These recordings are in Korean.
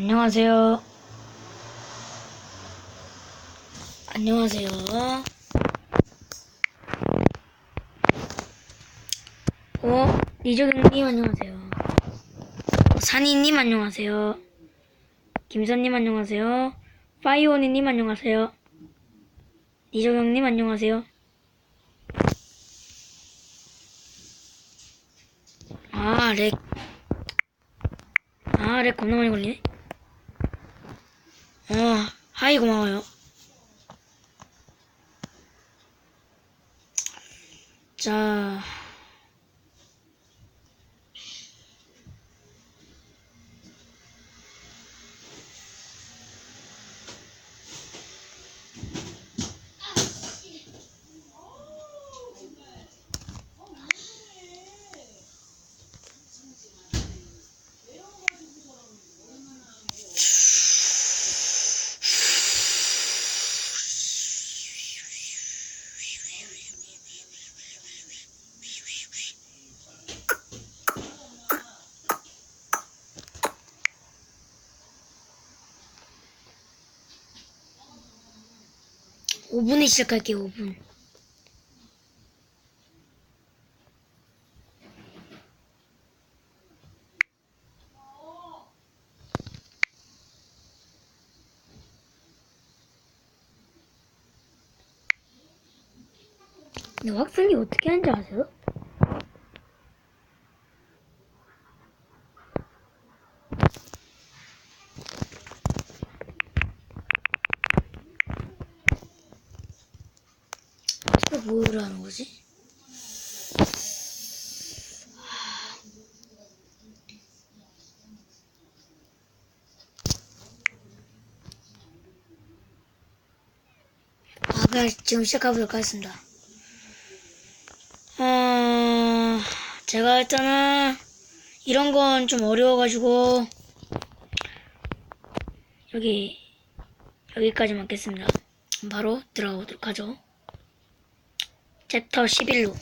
안녕하세요. 안녕하세요. 어, 니조경님 안녕하세요. 산이님 안녕하세요. 김선님 안녕하세요. 파이오니님 안녕하세요. 니조경님 안녕하세요. 아, 렉. 아, 렉 겁나 많이 걸리네. 어, 하이 고마워요. 자, 오분에 시작할게요, 5분. 근데 확성기 어떻게 하는지 아세요? 어떻게 뭐를 하는 거지? 아, 그냥 지금 시작해보도록 하겠습니다. 어, 제가 일단은 이런 건 좀 어려워가지고 여기 여기까지만 겠습니다. 바로 들어가보도록 하죠. 챕터 11로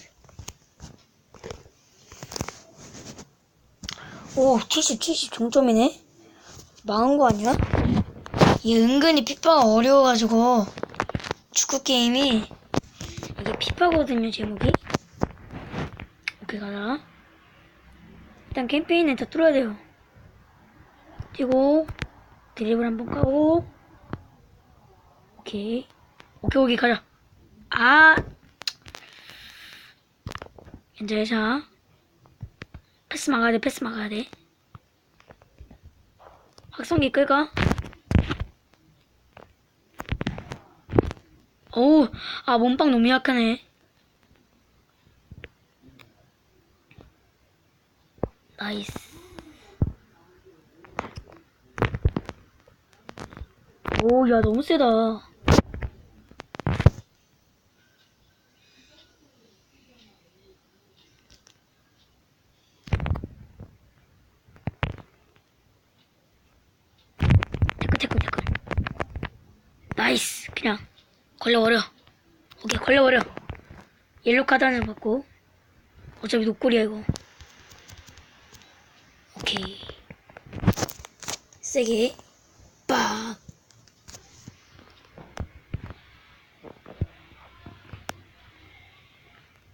오 70, 70 종점이네 망한 거 아니야? 이게 은근히 피파가 어려워가지고 축구 게임이 이게 피파거든요 제목이. 오케이 가자. 일단 캠페인에 다 뚫어야 돼요. 뛰고 드리블 한번 까고. 오케이. 오케이 오케이 가자. 아! 이제 자 패스 막아야 돼 패스 막아야 돼. 확성기 끌까? 오우 아 몸빵 너무 약하네. 나이스. 오 야 너무 세다 태클 태클 태클 나이스 그냥 걸려버려. 오케이 걸려버려. 옐로 카드 하나 받고. 어차피 녹골이야 이거. 오케이. 세게. 빡.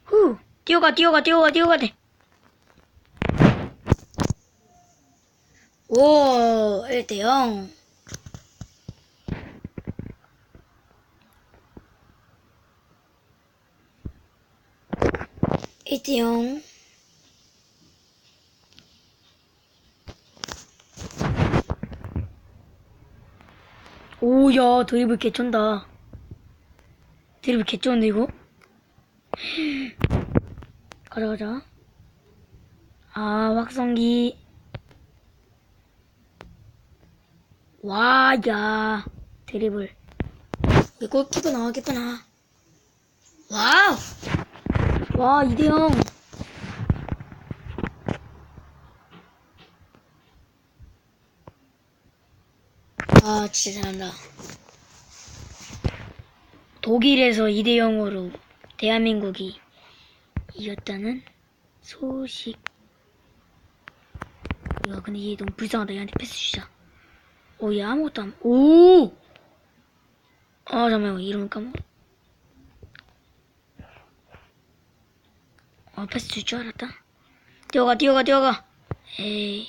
후! 뛰어가 뛰어가 뛰어가 뛰어가 돼. 오, 1대0. 일대0. 오, 야, 드리블 개쩐다. 드리블 개쩐데, 이거? 가자, 가자. 아, 확성기. 와, 야. 드리블. 이 골키퍼 나와, 키퍼 나와. 와우! 와, 2대0. 아, 진짜 잘한다. 독일에서 2대0으로 대한민국이 이겼다는 소식. 야, 근데 얘 너무 불쌍하다. 얘한테 패스 주자. 오, 얘 아무것도 안, 오! 아, 잠깐만, 이름 까먹 어, 패스 줄 줄 알았다. 뛰어가, 뛰어가, 뛰어가. 에이.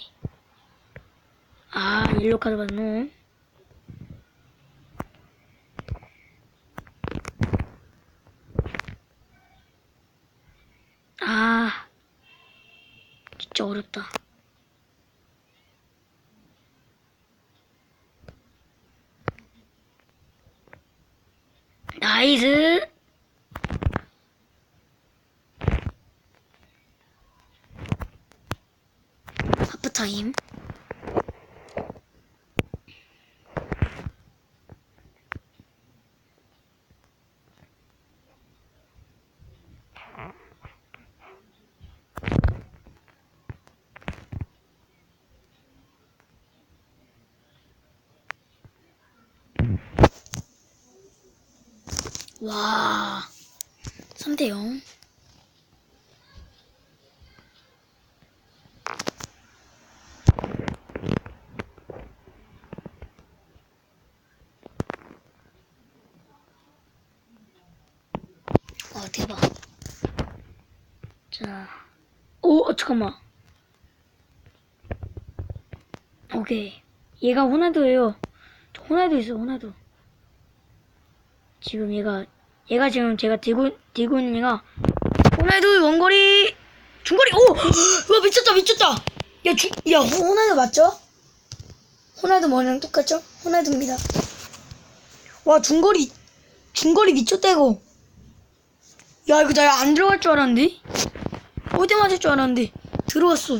아, 옐로 카드 놈. 아, 진짜 어렵다. 나이스. 타임. 와, 3대 0. 와, 대박. 자, 오, 어, 잠깐만. 오케이. 얘가 호날두예요. 저 호날두 있어, 호날두. 지금 얘가 얘가 지금 제가 들고 들고 있는 얘가 호날두 원거리 중거리 오! 와 미쳤다 미쳤다 야 중 야 호날두 맞죠? 호날두 뭐랑 똑같죠? 호날두입니다 와 중거리 중거리 미쳤다 이거 야 이거 나 안 들어갈 줄 알았는데 어디 맞을 줄 알았는데 들어갔어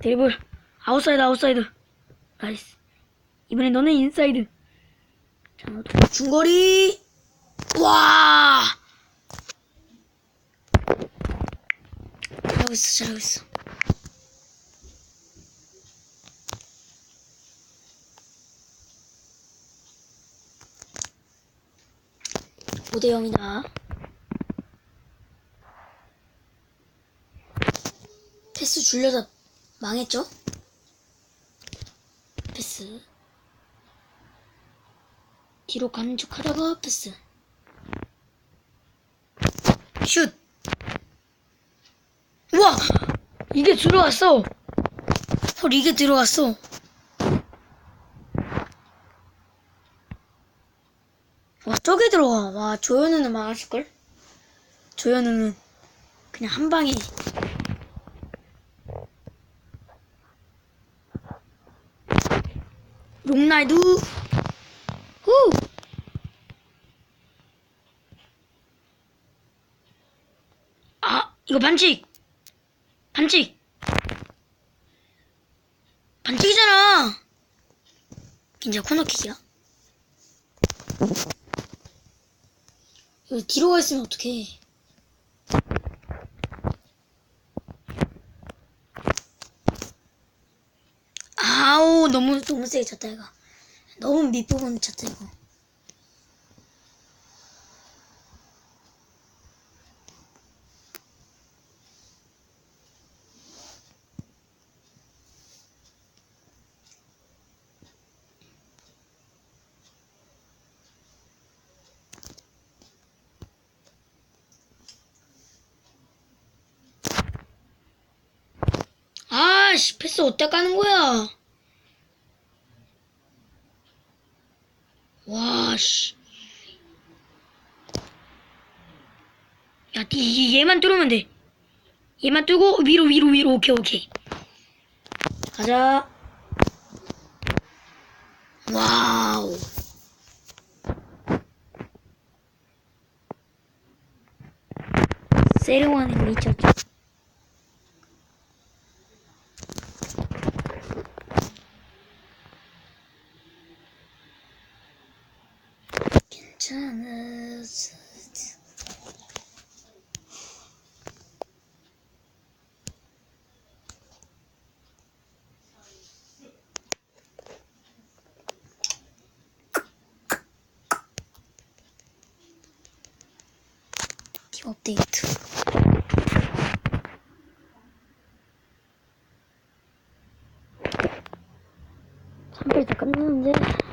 드리블 아웃사이드 아웃사이드 나이스. 이번엔 너는 인사이드. 자, 중거리. 와. 잘하고 있어, 잘하고 있어. 오대 0이다. 패스 줄려다 망했죠? 패스. 뒤로 가는 척 하다가 패스. 슛! 우와! 이게 들어왔어. 헐 이게 들어왔어 와 저게 들어가 와 조현우는 망했을걸 조현우는 그냥 한 방에 롱날두 후 아, 이거 반칙! 반칙! 반칙이잖아! 이제 코너킥이야? 이거 뒤로 가 있으면 어떡해. 아우, 너무, 너무 세게 쳤다, 이거. 너무 밑부분 쳤다, 이거. 아씨, 패스 어디다 까는 거야? 와, 씨. 야, 니, 얘만 뚫으면 돼. 얘만 뚫고, 위로, 위로, 위로. 오케이, 오케이. 가자. 와우. 세르와는 미쳤죠. 업데이트. 한발 다 끝났는데.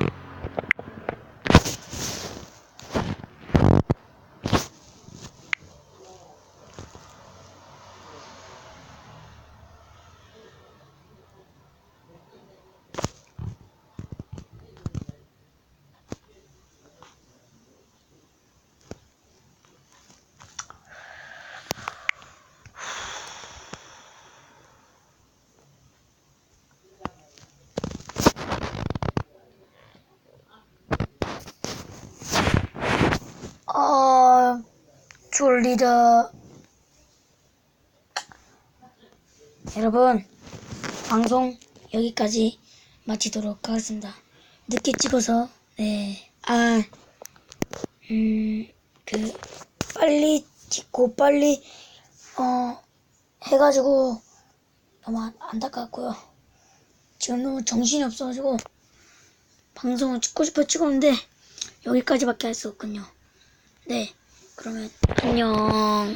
졸리다. 여러분, 방송 여기까지 마치도록 하겠습니다. 늦게 찍어서, 네, 아, 음, 그, 빨리 찍고 빨리, 어, 해가지고, 너무 안- 안타깝고요. 지금 너무 정신이 없어가지고, 방송을 찍고 싶어 찍었는데, 여기까지밖에 할 수 없군요. 네, 그러면 안녕.